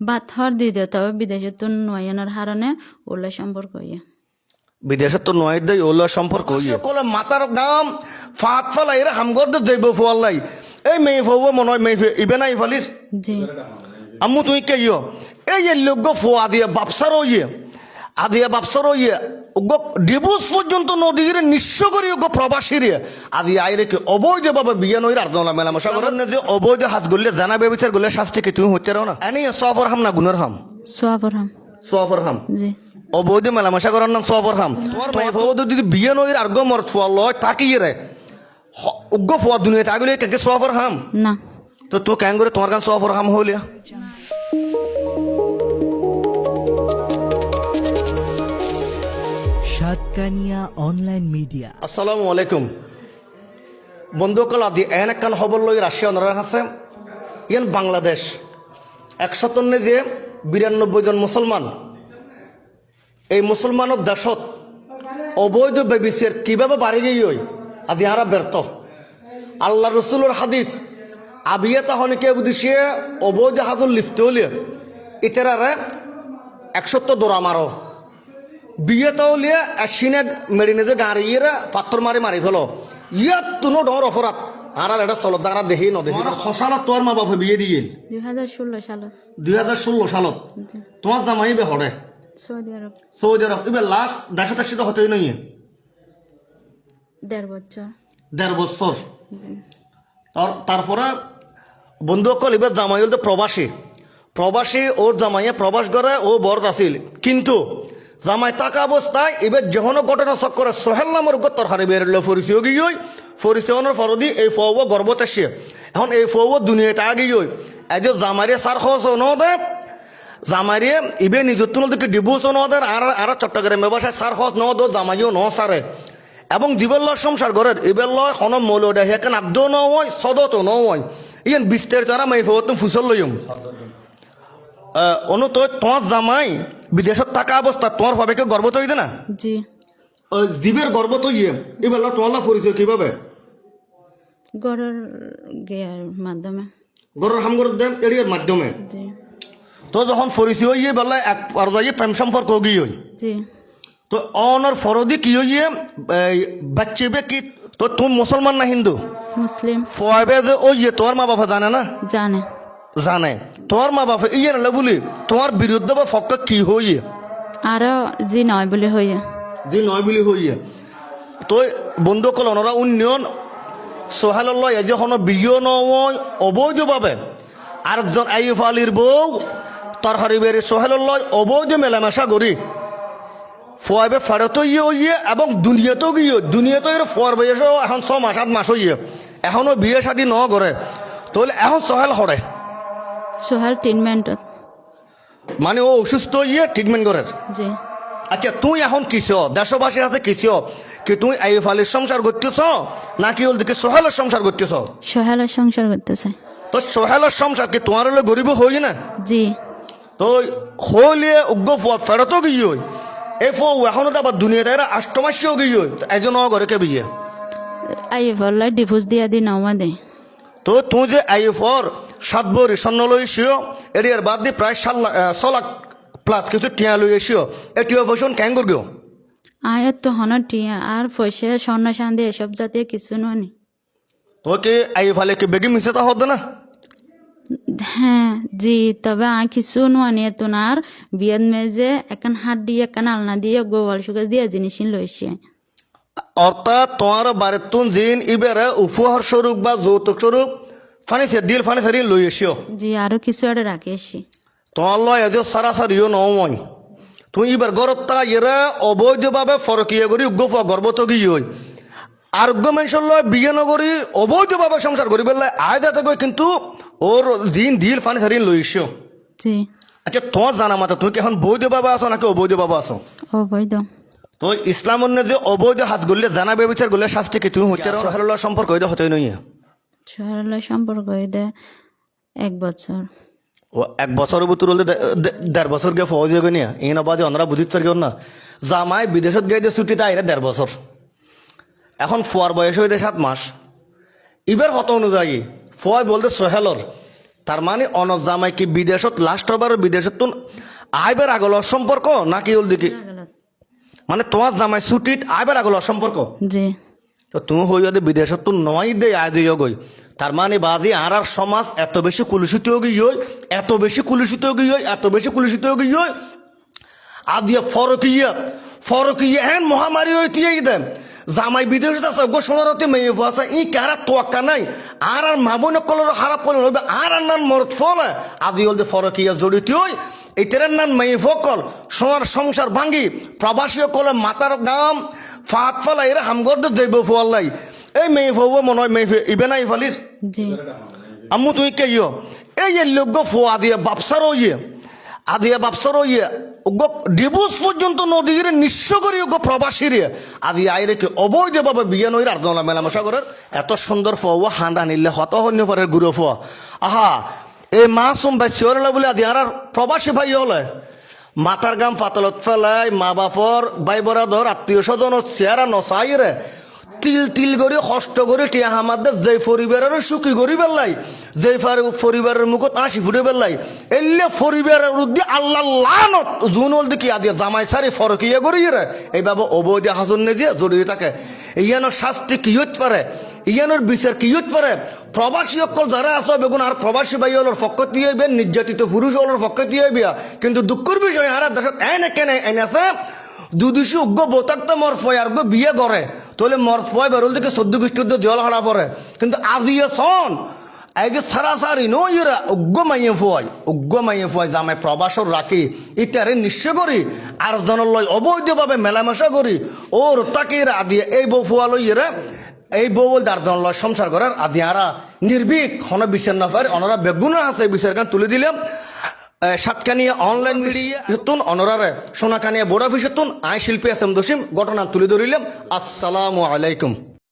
বাদ হর দি দেয় তবে বিদেশে তো নয়নের হারণে ওলা সম্পর্ক ইয়ে। বিদেশে তো নয় দেয় ওলা সম্পর্ক ইয়ে। কলে মাতার নাম ফাত ফালাই এরা হামগর দে দেব ফুয়াল্লাই এই মেয়ে ফুয়া মনে হয় মেয়ে ইবে না ইফালির জি। আম্মু তুই কে ইয়? এই যে লোক ফুয়া দিয়ে বাপসার ইয়ে। আদিয়া বাপসার ইয়ে ওগো ডিভোর্স পর্যন্ত নদীর নিঃস্ব করি ওগো প্রবাসী রে আদি আইরে কি অবৈধ ভাবে বিয়ে নইর আর দলা মেলামেশা করেন। না যে অবৈধ হাত গুললে জানা বেবিচার গুলে শাস্তি কি তুমি হচ্ছে না? এনি সফর হাম না গুনের হাম? সোয়াবর হাম। সফর হাম? জি। অবৈধ মেলামেশা করার নাম সফর হাম। তোমার যদি বিয়ে নইর আর গো মর ফুয়া লয় তাকি রে উগ্র ফুয়া দুনিয়াতে আগুলে কে সফর হাম? না। তো তো কেন করে তোমার কান সফর হাম হলিয়া সাতকানিয়া অনলাইন মিডিয়া আসসালামু আলাইকুম। বন্ধুসকল আদি এন একখান খবর লৈ রাশিয়া অনার আছে। ইয়ান বাংলাদেশ একশতনে যে বিরানব্বই জন মুসলমান এই মুসলমানের দেশত অবৈধ বেবিসের কীভাবে বাড়ি গিয়ে আদি হারা ব্যর্থ। আল্লাহ রসুলের হাদিস আবিয়া তাহনিকে উদ্দেশ্যে অবৈধ হাজুর লিফতে হলে ইতারারে একশত দৌড়া মারো বিয়ে তাহলে এসিনে মেরিনে যে গাড়িয়ে পাথর মারি মারি ফেলো ইয়াত তুনো ডর অপরাধ আর আর এটা চলত আর দেখি নদেখি সসালত তোর মা বাপে বিয়ে দিয়ে দুই হাজার ষোলো সালত। দুই হাজার ষোলো সালত। তোমার জামাই বে হরে। সৌদি আরব। সৌদি আরব এবার লাস্ট দেশে দেশে তো হতেই নই দেড় বছর। দেড় বছর। তার তারপরে বন্ধুসকল এবার জামাই হল তো প্রবাসী। প্রবাসী ওর জামাইয়ে প্রবাস করে ও বরদ আছিল কিন্তু জামাই টাকা অবস্থায় এবার যখন ঘটনা চক্করে সোহেল নামের উপর তরকারি বেরোলো ফরিসিও গিয়ে ফরিসিয়নের ফরদি এই ফব গর্বত আসে এখন এই ফব দুনিয়াটা আগে গিয়ে এই যে জামাইরে সার খরচ ন দেয় জামাইরে ইবে নিজের তুলো দিকে ডিভোর্স ন দেয় আর আর চট্টগ্রাম ব্যবসায় সার খরচ ন দো জামাইও ন সারে এবং জীবের লয় সংসার ঘরের লয় কোন মৌল দেয় হেকেন আগ্দ নয় সদত নয় ইয়ান বিস্তারিত আর ফত ফুসল লইম অনু তো তোমার জামাই বিদেশত থাকা অবস্থা তোমার ভাবেকে গর্ব তো না জি। জীবের গর্ব তো ইয়ে এবার ল তোমার পরিচয় কীভাবে গড়ের গিয়ার মাধ্যমে। গরের হামগর দেন এরিয়ার মাধ্যমে। জি। তো যখন পরিচয় ইয়ে বেলা এক আর যাই প্রেম সম্পর্ক গিয়ে জি। তো অনর ফরদি কি ইয়ে বাচ্চে বে কি তো তুমি মুসলমান না হিন্দু? মুসলিম ফয়াবে যে ওই তোমার মা বাবা জানে না? জানে। জানে। তোমার মা বাপে ইয়ে না বলি তোমার বিরুদ্ধে বা ফক্ক কি হইয়ে আরও জি নয় বলে হইয়া যে নয় বলি হইয়ে তো বন্ধু কল ওনারা উন্নয়ন সোহেল্লাহ যখন বিয় নয় অবৈধভাবে আরেকজন আইফ আলীর বউ তার হারিবের সোহেল্লাহ অবৈধ মেলামেশা করি ফয়াবে ফেরত ইয়ে হইয়ে এবং দুনিয়াতেও গিয়ে দুনিয়াতেও এর ফর বয়সও এখন ছ মাস আট মাস হইয়ে এখনও বিয়ে শাদি ন করে তাহলে এখন সোহেল হরে সোহাল ট্রিটমেন্টত মানে ও অসুস্থ ইয়ে ট্রিটমেন্ট করে। জি। আচ্ছা তুই এখন কিস দেশবাসীর হাতে কিস কি তুই আইফ আলীর সংসার করতেছ? নাকি ওল দিকে সোহেলের সংসার করতেছ? সোহেলের সংসার করতেছে। তো সোহেলের সংসার কি তোমার হলে গরিব হই না? জি। তো হলিয়ে উগ্র ফেরত গিয়ে হই। এই ফো এখনও তো আবার দুনিয়াতে এরা আষ্টমাসিও গিয়ে একজন ঘরে কে বিয়ে? আই ফল্লাই ডিভোর্স দিয়া দি নমা দে তো তুই যে আইএফর সাত বরি স্বর্ণ লই এসিও। এরিয়ার বাদ দিয়ে প্রায় সাত ছ লাখ প্লাস কিছু টিয়া লই এসিও। এটিও ফসন ক্যাং করগিও আয়াত তো হন টিয়া আর পয়সা স্বর্ণ শান্তি এসব জাতীয় কিছু নয় তোকে আইএফ আলে কি বেগি মিশে তা হতো না? হ্যাঁ জি তবে আ কিছু নোয়ানি এত না আর। বিয়াত মেজে একান হাত দিয়ে একান আলনা দিয়ে গোয়াল সুগার দিয়ে জিনিস লইছে অর্থাৎ তোমার বারেতুন দিন ইবেরে উপহার স্বরূপ বা যৌতুক স্বরূপ ফানিছে দিল ফানিছে ঋণ লই এসিও জি আরও কিছু একটা রাখে এসি তোমার লয় এদিও সারাসারিও নময় তুই এবার গরত্তা এরা অবৈধভাবে ফরকিয়ে করি উগ্র গর্ভত গিয়ে আরোগ্য মানুষের লয় বিয়ে নগরী অবৈধভাবে সংসার করি বললে আয় কই কিন্তু ওর দিন দিল ফানি সারি লই এসিও জি। আচ্ছা তোমার জানা মাতা তুমি কি এখন বৈধভাবে আছো নাকি অবৈধভাবে আছো? অবৈধ। তো ইসলাম অন্য যে অবৈধ হাত গড়লে জানা ব্যবচার গড়লে শাস্তি কি তুমি হচ্ছে সোহেল্লাহ সম্পর্ক হতে নই সরলা সম্পর্ক দে এক বছর। ও এক বছরের ভিতর হলে দেড় বছর গিয়ে ফৌজ হয়ে নিয়ে। এই না বাজে ওনারা বুঝিতে পারি না জামাই বিদেশত গিয়ে যে ছুটিটা আইরে দেড় বছর। এখন ফোয়ার বয়স হইতে সাত মাস। ইবার হত অনুযায়ী ফয় বলতে সোহেলর। তার মানে অনজ জামাই কি বিদেশত লাস্ট হবার বিদেশত তুন আইবার আগল সম্পর্ক নাকি ওল দিকে মানে তোমার জামাই ছুটিত আইবার আগল সম্পর্ক? জি। তো তুমি হই যদি বিদেশত তো নয় দে দিয়ে গই তার মানে বাজি আর আর সমাজ এত বেশি কুলুষিত গই এত বেশি কুলুষিত গই এত বেশি কুলুষিত গই আদিয়া ফরকিয়া ফরকিয়া হেন মহামারী হইতে দেন। জামাই বিদেশত আছে গো সোনারতে মেয়ে আছে, ই কারা তোয়াক্কা নাই। আর আর মাবন কলর খারাপ করলে হইবে আর আর নান মরত ফলে আদি হল ফরকিয়া জড়িত হই। এটার নান মেয়ে ফকল। সোনার সংসার ভাঙ্গি। প্রবাসী কলে মাতার গাম। ফাত ফলা এরা হামগর দেব ফোয়াল্লাই। এই মেয়ে ফৌ মনে হয় মেয়ে ইবে নাই ফালির। জি। আম্মু তুমি কে ইয়? এই যে লোক ফোয়া দিয়ে বাপসার ইয়ে আদিয়া বাপসার ইয়ে ডিভোর্স পর্যন্ত নদীর নিঃস্ব করি ওগো প্রবাসী রে। আদি আইরে কি অবৈধভাবে বিয়ে নইর আর দলা মেলামেশা করার। এত সুন্দর ফোয়া হান্দা নিলে হত হন্য পরে গুরু ফোয়া আহা এই মাসুম চিওরলা বলে আদি আর প্রবাসী ভাই হলে। মাথার গাম পাতলত ফেলায় মা বাপর, ভাই বরাদর, আত্মীয় স্বজন, চেহারা নসাই রে তিল তিল করে কষ্ট করে টিয়া আমাদের যে পরিবারের সুখী করি পেলাই যে পরিবারের মুখত হাসি ফুটে পেলাই এলে পরিবারের উদ্দি আল্লাহ লানত, জুনল দিকে আদিয়া, জামাই সারি ফরকিয়ে করি রে। এইভাবে অবৈধ হাসন নে দিয়ে জড়িয়ে থাকে। ইয়ানোর শাস্তি কি হতে পারে? ইয়ানোর বিচার কি হতে পারে? প্রবাসী অকল যারা আছে, বেগুন, আর প্রবাসী ভাই হলোর পক্ষ দিয়ে আইবেন নির্যাতিত পুরুষ হলোর পক্ষ দিয়ে আইবিয়া কিন্তু দুঃখের বিষয় আর দেশত এনে কেনে এনে আছে দুদিশি উগ্র বোতাক্ত আর গো বিয়ে করে তাহলে মর্স পয় বেরোল থেকে চোদ্দ খ্রিস্টাব্দ জল হারা পড়ে। কিন্তু আজিয়ে সন আগে সারাসারি নো ইরা উগ্র মাইয়ে ফুয়াই, উগ্র মাইয়ে ফুয়াই জামাই প্রবাসর রাখি ইত্যাদি নিশ্চয় করি, আর জনের লয় অবৈধভাবে মেলামেশা করি। ওর তাকে আদিয়ে এই বউ ফুয়া লই ইরা এই বউ দার জন লয় সংসার করার আদি আরা নির্ভীক, হন বিচার না পারে, অনরা বেগুন আছে বিচার গান তুলে দিলাম। সাতকানিয়া অনলাইন মিডিয়া তুন অনরারে সোনাকানিয়া বোড়া অফিসে তুন আই শিল্পী এস এম দসিম ঘটনা তুলে ধরিলাম। আসসালামু আলাইকুম।